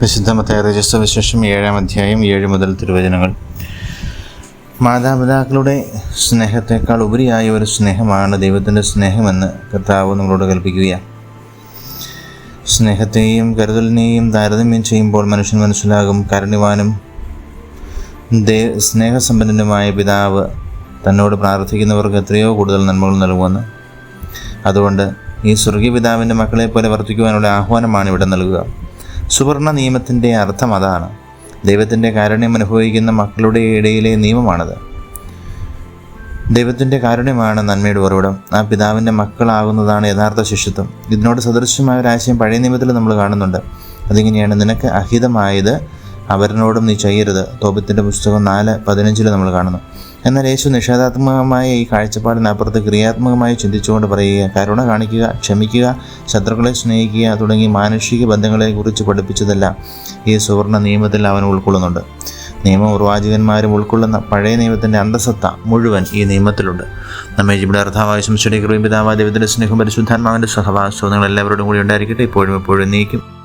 വിശുദ്ധ മത്തായ വിശേഷം ഏഴാം അധ്യായം ഏഴ് മുതൽ തിരുവചനങ്ങൾ. മാതാപിതാക്കളുടെ സ്നേഹത്തെക്കാൾ ഉപരിയായ ഒരു സ്നേഹമാണ് ദൈവത്തിന്റെ സ്നേഹമെന്ന് കർത്താവ് നമ്മളോട് കൽപ്പിക്കുക സ്നേഹത്തെയും കരുതലിനെയും താരതമ്യം ചെയ്യുമ്പോൾ മനുഷ്യൻ മനസ്സിലാകും കാരുണ്യവാനും ദേ സ്നേഹസമ്പന്നനുമായ പിതാവ് തന്നോട് പ്രാർത്ഥിക്കുന്നവർക്ക് എത്രയോ കൂടുതൽ നന്മകൾ നൽകുമെന്ന്. അതുകൊണ്ട് ഈ സ്വർഗീയ പിതാവിന്റെ മക്കളെ പോലെ വർദ്ധിക്കുവാനുള്ള ആഹ്വാനമാണ് ഇവിടെ നൽകുക. സുവർണ നിയമത്തിന്റെ അർത്ഥം അതാണ്. ദൈവത്തിന്റെ കാരുണ്യം അനുഭവിക്കുന്ന മക്കളുടെ ഇടയിലെ നിയമമാണത്. ദൈവത്തിന്റെ കാരുണ്യമാണ് നന്മയുടെ ഉറവിടം. ആ പിതാവിന്റെ മക്കളാകുന്നതാണ് യഥാർത്ഥ ശിഷ്യത്വം. ഇതിനോട് സദൃശ്യമായ ഒരു ആശയം പഴയ നിയമത്തിൽ നമ്മൾ കാണുന്നുണ്ട്. അതിങ്ങനെയാണ് നിനക്ക് അഹിതമായത് അവരിനോടും നീ ചെയ്യരുത്. തോപത്തിന്റെ പുസ്തകം നാല് പതിനഞ്ചിൽ നമ്മൾ കാണുന്നു. എന്നാൽ യേശു നിഷേധാത്മകമായ ഈ കാഴ്ചപ്പാടിനപ്പുറത്ത് ക്രിയാത്മകമായി ചിന്തിച്ചുകൊണ്ട് പറയുക കരുണ കാണിക്കുക ക്ഷമിക്കുക ശത്രുക്കളെ സ്നേഹിക്കുക തുടങ്ങി മാനുഷിക ബന്ധങ്ങളെക്കുറിച്ച് പഠിപ്പിച്ചതെല്ലാം ഈ സുവർണ നിയമത്തിൽ അവൻ ഉൾക്കൊള്ളുന്നുണ്ട്. നിയമം ഉർവാചകന്മാരും ഉൾക്കൊള്ളുന്ന പഴയ നിയമത്തിന്റെ അന്തസത്ത മുഴുവൻ ഈ നിയമത്തിലുണ്ട്. നമ്മെ ഇവിടെ അർത്ഥാവായ സംശയുടെ കൃപയും പിതാവായ ദൈവത്തിന്റെ സ്നേഹം പരിശുദ്ധാത്മാവിന്റെ സഹവാസവും നിങ്ങൾ എല്ലാവരോടും കൂടി ഉണ്ടായിരിക്കട്ടെ. ഇപ്പോഴും എപ്പോഴും നീക്കും.